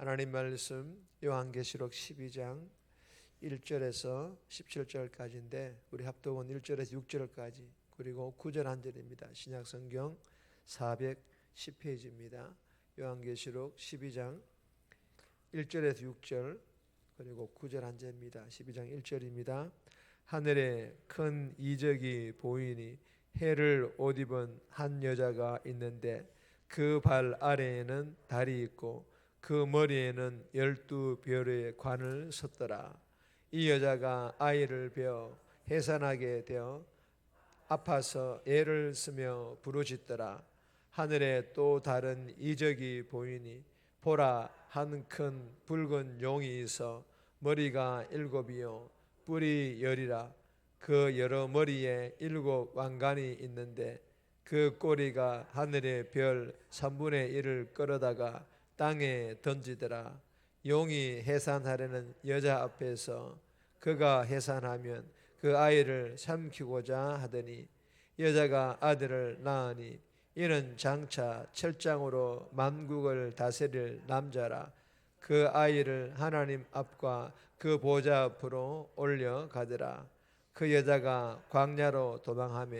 하나님 말씀 요한계시록 12장 1절에서 17절까지인데 우리 합독은 1절에서 6절까지 그리고 9절 한 절입니다. 신약 성경 410페이지입니다. 요한계시록 12장 1절에서 6절 그리고 9절 한 절입니다. 12장 1절입니다. 하늘에 큰 이적이 보이니 해를 옷 입은 한 여자가 있는데 그 발 아래에는 달이 있고 그 머리에는 열두 별의 관을 섰더라. 이 여자가 아이를 베어 해산하게 되어 아파서 애를 쓰며 부르짖더라. 하늘에 또 다른 이적이 보이니 보라 한 큰 붉은 용이 있어 머리가 일곱이요 뿔이 열이라 그 여러 머리에 일곱 왕관이 있는데 그 꼬리가 하늘의 별 3분의 1을 끌어다가 땅에 던지더라. 용이 해산하려는 여자 앞에서 그가 해산하면 그 아이를 삼키고자 하더니 여자가 아들을 낳으니 이는 장차 철장으로 만국을 다스릴 남자라 그 아이를 하나님 앞과 그 보좌 앞으로 올려 가더라 그 여자가 광야로 도망하며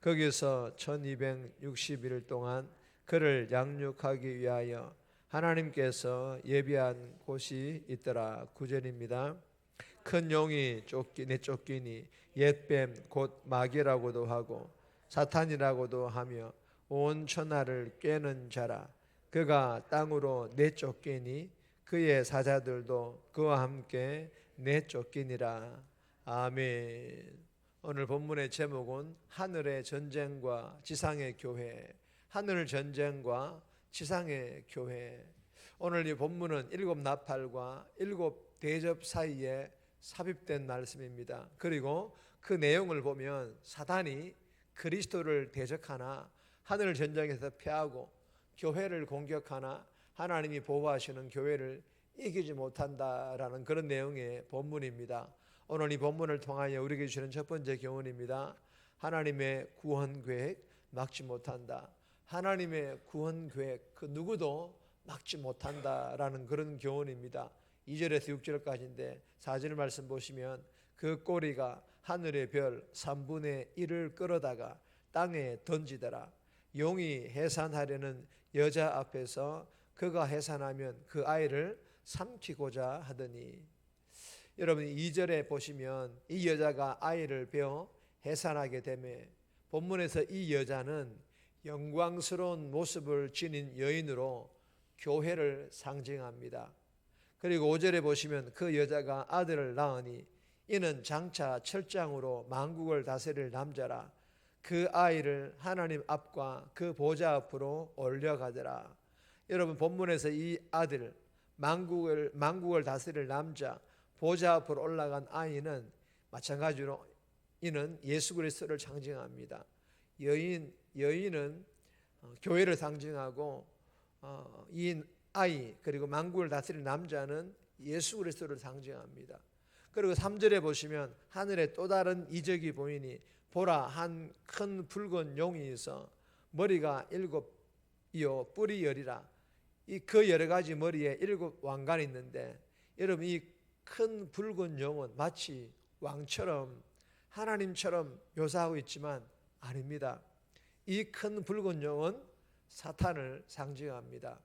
거기서 1260일 동안 그를 양육하기 위하여 하나님께서 예비한 곳이 있더라. 구절입니다. 큰 용이 쫓기 내쫓기니 옛뱀 곧 마귀라고도 하고 사탄이라고도 하며 온 천하를 꿰는 자라. 그가 땅으로 내쫓기니 그의 사자들도 그와 함께 내쫓기니라. 아멘. 오늘 본문의 제목은 하늘의 전쟁과 지상의 교회. 하늘 전쟁과 지상의 교회. 오늘 이 본문은 일곱 나팔과 일곱 대접 사이에 삽입된 말씀입니다. 그리고 그 내용을 보면 사단이 그리스도를 대적하나 하늘 전쟁에서 패하고 교회를 공격하나 하나님이 보호하시는 교회를 이기지 못한다라는 그런 내용의 본문입니다. 오늘 이 본문을 통하여 우리에게 주시는 첫 번째 교훈입니다. 하나님의 구원 계획 막지 못한다. 하나님의 구원 계획 그 누구도 막지 못한다라는 그런 교훈입니다. 2절에서 6절까지인데 4절 말씀 보시면 그 꼬리가 하늘의 별 3분의 1을 끌어다가 땅에 던지더라. 용이 해산하려는 여자 앞에서 그가 해산하면 그 아이를 삼키고자 하더니 여러분 2절에 보시면 이 여자가 아이를 베어 해산하게 되매 본문에서 이 여자는 영광스러운 모습을 지닌 여인으로 교회를 상징합니다. 그리고 5절에 보시면 그 여자가 아들을 낳으니 이는 장차 철장으로 만국을 다스릴 남자라 그 아이를 하나님 앞과 그 보좌 앞으로 올려가더라. 여러분 본문에서 이 아들 만국을 만국을 다스릴 남자 보좌 앞으로 올라간 아이는 마찬가지로 이는 예수 그리스도를 상징합니다. 여인 여인은 어, 교회를 상징하고 어, 이 아이 그리고 만국을 다스릴 남자는 예수 그리스도를 상징합니다. 그리고 3절에 보시면 하늘에 또 다른 이적이 보이니 보라 한 큰 붉은 용이 있어 머리가 일곱이요 뿔이 열이라 이 그 여러 가지 머리에 일곱 왕관이 있는데 여러분 이 큰 붉은 용은 마치 왕처럼 하나님처럼 묘사하고 있지만 아닙니다. 이 큰 붉은 용은 사탄을 상징합니다.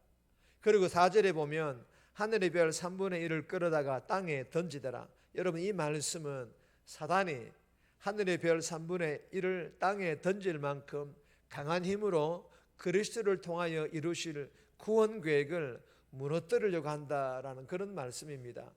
그리고 4절에 보면 하늘의 별 3분의 1을 끌어다가 땅에 던지더라. 여러분 이 말씀은 사단이 하늘의 별 3분의 1을 땅에 던질 만큼 강한 힘으로 그리스도를 통하여 이루실 구원 계획을 무너뜨리려고 한다라는 그런 말씀입니다.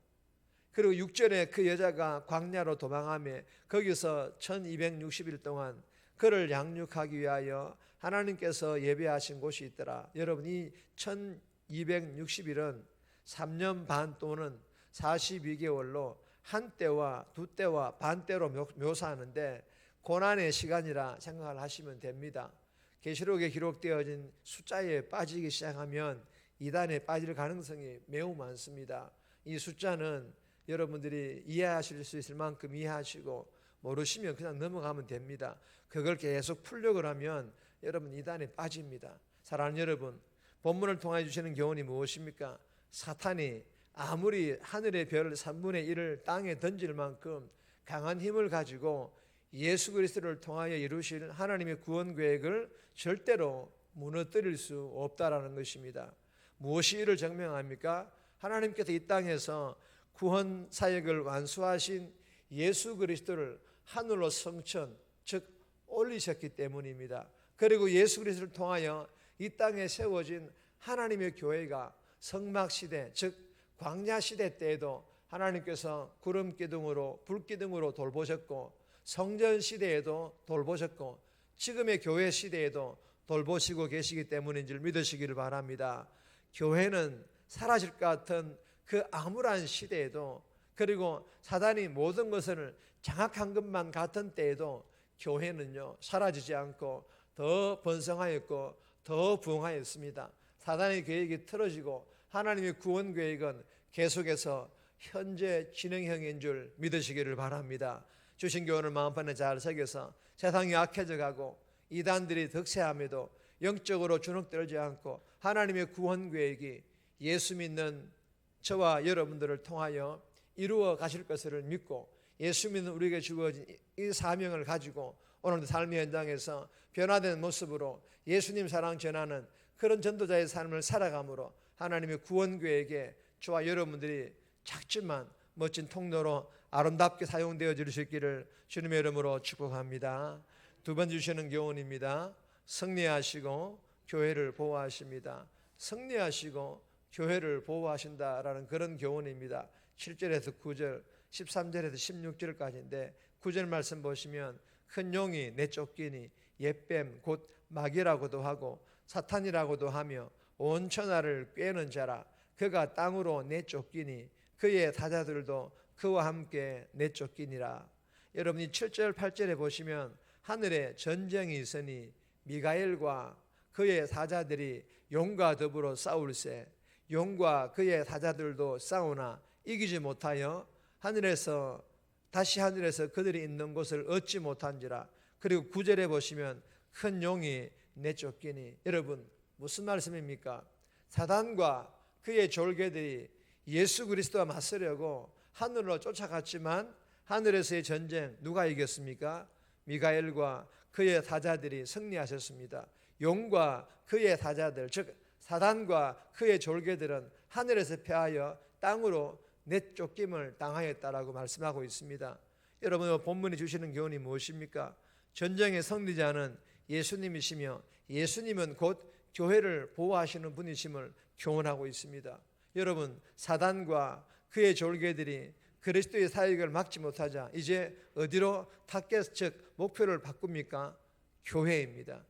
그리고 6절에 그 여자가 광야로 도망하며 거기서 1260일 동안 그를 양육하기 위하여 하나님께서 예배하신 곳이 있더라. 여러분 이 1260일은 3년 반 또는 42개월로 한 때와 두 때와 반 때로 묘사하는데 고난의 시간이라 생각을 하시면 됩니다. 계시록에 기록되어진 숫자에 빠지기 시작하면 이단에 빠질 가능성이 매우 많습니다. 이 숫자는 여러분들이 이해하실 수 있을 만큼 이해하시고 모르시면 그냥 넘어가면 됩니다. 그걸 계속 풀려고 하면 여러분 이단에 빠집니다. 사랑하는 여러분, 본문을 통해 주시는 교훈이 무엇입니까? 사탄이 아무리 하늘의 별 3분의 1을 땅에 던질 만큼 강한 힘을 가지고 예수 그리스도를 통하여 이루실 하나님의 구원 계획을 절대로 무너뜨릴 수 없다라는 것입니다. 무엇이 이를 증명합니까? 하나님께서 이 땅에서 구원 사역을 완수하신 예수 그리스도를 하늘로 성천 즉 올리셨기 때문입니다. 그리고 예수 그리스도를 통하여 이 땅에 세워진 하나님의 교회가 성막 시대 즉 광야 시대 때에도 하나님께서 구름 기둥으로 불 기둥으로 돌보셨고 성전 시대에도 돌보셨고 지금의 교회 시대에도 돌보시고 계시기 때문인 줄 믿으시기를 바랍니다. 교회는 사라질 것 같은 그 암울한 시대에도 그리고 사단이 모든 것을 장악한 것만 같은 때에도 교회는요 사라지지 않고 더 번성하였고 더 부흥하였습니다. 사단의 계획이 틀어지고 하나님의 구원 계획은 계속해서 현재 진행형인 줄 믿으시기를 바랍니다. 주신 교훈을 마음판에 잘 새겨서 세상이 악해져 가고 이단들이 득세함에도 영적으로 주눅들지 않고 하나님의 구원 계획이 예수 믿는 저와 여러분들을 통하여 이루어 가실 것을 믿고 예수 믿는 우리에게 주어진 이 사명을 가지고 오늘도 삶의 현장에서 변화된 모습으로 예수님 사랑 전하는 그런 전도자의 삶을 살아감으로 하나님의 구원 계획에 저와 여러분들이 작지만 멋진 통로로 아름답게 사용되어 있기를 주님의 이름으로 축복합니다. 두 번 주시는 교훈입니다. 승리하시고 교회를 보호하십니다. 승리하시고 교회를 보호하신다라는 그런 교훈입니다. 7절에서 9절, 13절에서 16절까지인데 9절 말씀 보시면 큰 용이 내쫓기니 옛뱀 곧 마귀라고도 하고 사탄이라고도 하며 온 천하를 꿰는 자라 그가 땅으로 내쫓기니 그의 사자들도 그와 함께 내쫓기니라. 여러분이 7절 8절에 보시면 하늘에 전쟁이 있으니 미가엘과 그의 사자들이 용과 더불어 싸울세 용과 그의 사자들도 싸우나 이기지 못하여 하늘에서 다시 하늘에서 그들이 있는 곳을 얻지 못한지라 그리고 구절에 보시면 큰 용이 내쫓기니 여러분 무슨 말씀입니까? 사단과 그의 졸개들이 예수 그리스도와 맞서려고 하늘로 쫓아갔지만 하늘에서의 전쟁 누가 이겼습니까? 미가엘과 그의 사자들이 승리하셨습니다. 용과 그의 사자들 즉 사단과 그의 졸개들은 하늘에서 패하여 땅으로 내쫓김을 당하였다라고 말씀하고 있습니다. 여러분 본문이 주시는 교훈이 무엇입니까? 전쟁의 승리자는 예수님이시며 예수님은 곧 교회를 보호하시는 분이심을 교훈하고 있습니다. 여러분 사단과 그의 졸개들이 그리스도의 사역을 막지 못하자 이제 어디로 타겟 즉 목표를 바꿉니까? 교회입니다.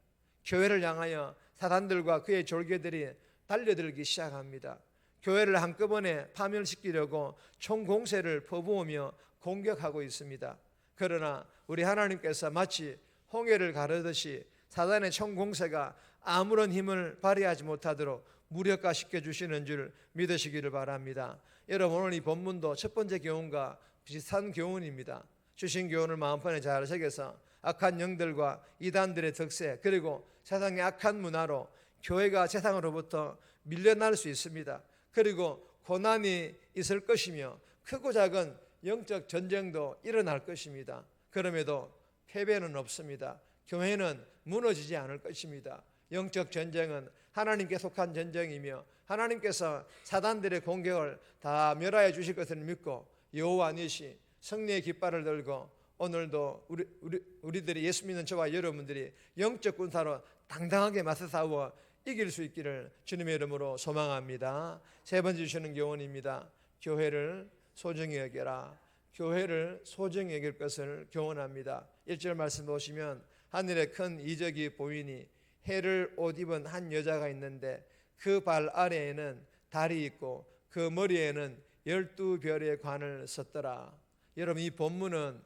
교회를 향하여 사단들과 그의 졸개들이 달려들기 시작합니다. 교회를 한꺼번에 파멸시키려고 총공세를 퍼부으며 공격하고 있습니다. 그러나 우리 하나님께서 마치 홍해를 가르듯이 사단의 총공세가 아무런 힘을 발휘하지 못하도록 무력화시켜 주시는 줄 믿으시기를 바랍니다. 여러분 오늘 이 본문도 첫 번째 교훈과 비슷한 교훈입니다. 주신 교훈을 마음판에 잘 새겨서 악한 영들과 이단들의 덕세 그리고 세상의 악한 문화로 교회가 세상으로부터 밀려날 수 있습니다. 그리고 고난이 있을 것이며 크고 작은 영적 전쟁도 일어날 것입니다. 그럼에도 패배는 없습니다. 교회는 무너지지 않을 것입니다. 영적 전쟁은 하나님께 속한 전쟁이며 하나님께서 사단들의 공격을 다 멸하여 주실 것을 믿고 여호와 니시 승리의 깃발을 들고 오늘도 우리, 우리 우리들이 예수 믿는 저와 여러분들이 영적 군사로 당당하게 맞서 싸워 이길 수 있기를 주님의 이름으로 소망합니다. 세 번째 주시는 교훈입니다. 교회를 소중히 여겨라. 교회를 소중히 여길 것을 교훈합니다. 1절 말씀 보시면 하늘에 큰 이적이 보이니 해를 옷 입은 한 여자가 있는데 그 발 아래에는 달이 있고 그 머리에는 열두 별의 관을 썼더라. 여러분 이 본문은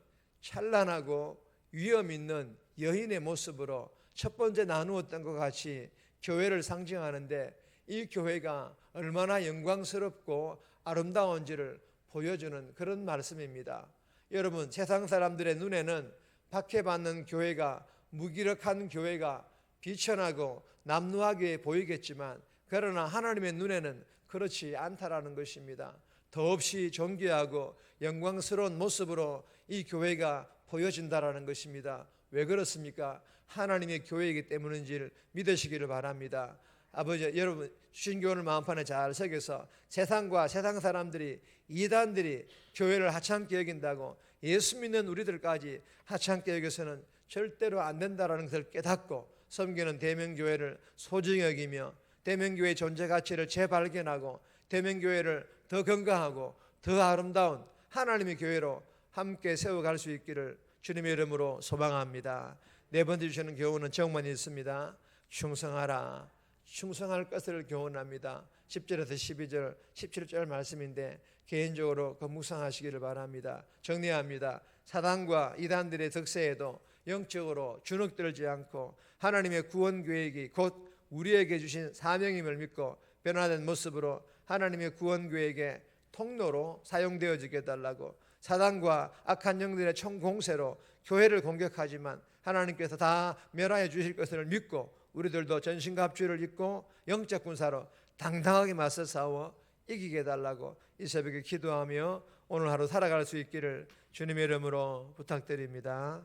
찬란하고 위험 있는 여인의 모습으로 첫 번째 나누었던 것 같이 교회를 상징하는데 이 교회가 얼마나 영광스럽고 아름다운지를 보여주는 그런 말씀입니다. 여러분 세상 사람들의 눈에는 박해받는 교회가 무기력한 교회가 비천하고 남루하게 보이겠지만 그러나 하나님의 눈에는 그렇지 않다라는 것입니다. 더없이 존귀하고 영광스러운 모습으로 이 교회가 보여진다라는 것입니다. 왜 그렇습니까? 하나님의 교회이기 때문인지를 믿으시기를 바랍니다. 아버지 여러분 교훈을 마음판에 잘 새겨서 세상과 세상 사람들이 이단들이 교회를 하찮게 여긴다고 예수 믿는 우리들까지 하찮게 여겨서는 절대로 안 된다라는 것을 깨닫고 섬기는 대명교회를 소중히 여기며 대명교회의 존재 가치를 재발견하고 대명교회를 더 건강하고 더 아름다운 하나님의 교회로 함께 세워갈 수 있기를 주님의 이름으로 소망합니다. 네 번째 주시는 교훈은 정만 있습니다. 충성하라. 충성할 것을 교훈합니다. 10절에서 12절, 17절 말씀인데 개인적으로 그 묵상하시기를 바랍니다. 정리합니다. 사단과 이단들의 득세에도 영적으로 주눅들지 않고 하나님의 구원 계획이 곧 우리에게 주신 사명임을 믿고 변화된 모습으로 하나님의 구원 계획의 통로로 사용되어지게 달라고 사단과 악한 영들의 총공세로 교회를 공격하지만 하나님께서 다 멸하여 주실 것을 믿고 우리들도 전신갑주를 입고 영적 군사로 당당하게 맞서 싸워 이기게 달라고 이 새벽에 기도하며 오늘 하루 살아갈 수 있기를 주님의 이름으로 부탁드립니다.